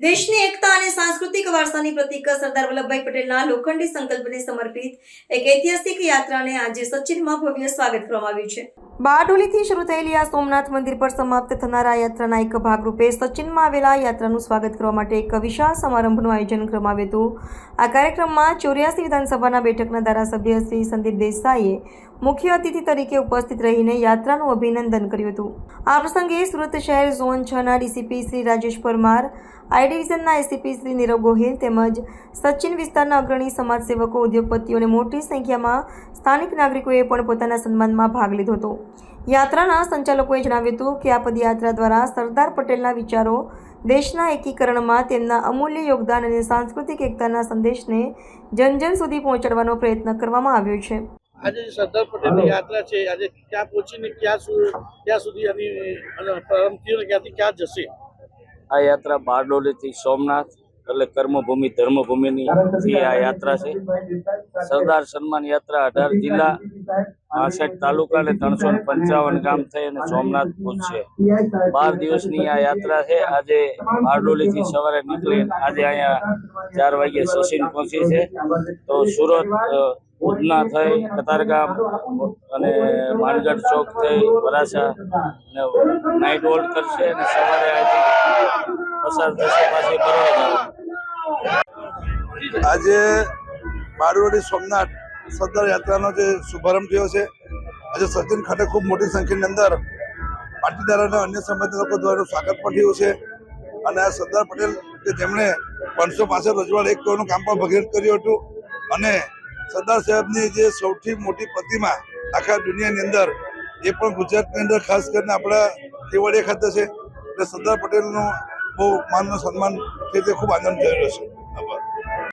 દેશની એકતા અને સાંસ્કૃતિક વારસાની પ્રતીક સરદાર વલ્લભભાઈ પટેલના લોખંડી સંકલ્પને સમર્પિત એક ઐતિહાસિક યાત્રાને આજે સચિનમાં ભવ્ય સ્વાગત કરવામાં આવ્યું છે. બારડોલીથી શરૂ થયેલી આ સોમનાથ મંદિર પર સમાપ્ત થનાર યાત્રાના એક ભાગરૂપે સચિનમાં આવેલા યાત્રાનું સ્વાગત કરવા માટે એક વિશાળ સમારંભનું આયોજન કરવામાં આવ્યું હતું. આ કાર્યક્રમમાં ચોર્યાસી વિધાનસભાના બેઠકના ધારાસભ્ય શ્રી સંદીપ દેસાઈએ મુખ્ય અતિથિ તરીકે ઉપસ્થિત રહીને યાત્રાનું અભિનંદન કર્યું હતું. આ પ્રસંગે સુરત શહેર ઝોન છ ના ડીસીપી શ્રી રાજેશ પરમાર, આઈ ડિવિઝનના એસીપી શ્રી નીરવ ગોહિલ તેમજ સચિન વિસ્તારના અગ્રણી સમાજસેવકો ઉદ્યોગપતિઓને મોટી સંખ્યામાં સ્થાનિક નાગરિકોએ પણ પોતાના સન્માનમાં ભાગ લીધો હતો. યાત્રાના સંચાલકોએ જણાવ્યું હતું કે આ પદયાત્રા દ્વારા સરદાર પટેલના વિચારો દેશના એકીકરણમાં તેમના અમૂલ્ય યોગદાન અને સાંસ્કૃતિક એકતાના સંદેશને જન જન સુધી પહોંચાડવાનો પ્રયત્ન કરવામાં આવ્યો છે. આજે જે સરદાર પટેલની યાત્રા છે આજે ક્યાં પહોંચીને ક્યાં સુ- ક્યાં સુધી એની પ્રારંભ થયો ક્યાંથી ક્યાં જશે? આ યાત્રા બારડોલીથી સોમનાથ એટલે કર્મભૂમિ ધર્મભૂમિની આ યાત્રા છે સરદાર સન્માન યાત્રા અઢાર જિલ્લા પાસઠ તાલુકા અને ત્રણસો પંચાવન ગામ થઈ અને સોમનાથ પહોંચશે બાર દિવસની આ યાત્રા છે. આજે બારડોલીથી સવારે નીકળી આજે અહીંયા ચાર વાગે સચિન પહોંચી છે. તો સુરત ઉધના થઈ, કતારગામ અને માનગઢ ચોક થઈ, વરાછા અને નાઇટ હોલ્ડ કરશે અને સવારે અહીંથી પસાર થશે પાછી આજે બારડોલી, સોમનાથ સરદાર યાત્રાનો જે શુભારંભ થયો છે, આજે સચિન ખાતે ખૂબ મોટી સંખ્યાની અંદર પાટીદાર અને અન્ય સમાજના લોકો દ્વારા સ્વાગત પણ થયું છે. અને આ સરદાર પટેલ કે જેમણે પાંચસો પાસઠ રજવાડ એક કરોડનું કામ પણ ભગીરથ કર્યું હતું અને સરદાર સાહેબની જે સૌથી મોટી પ્રતિમા આખા દુનિયાની અંદર, એ પણ ગુજરાતની અંદર ખાસ કરીને આપણા કેવડિયા ખાતે છે. એટલે સરદાર પટેલનું બહુ માનનું સન્માન છે, તે ખૂબ આનંદ થઈ છે.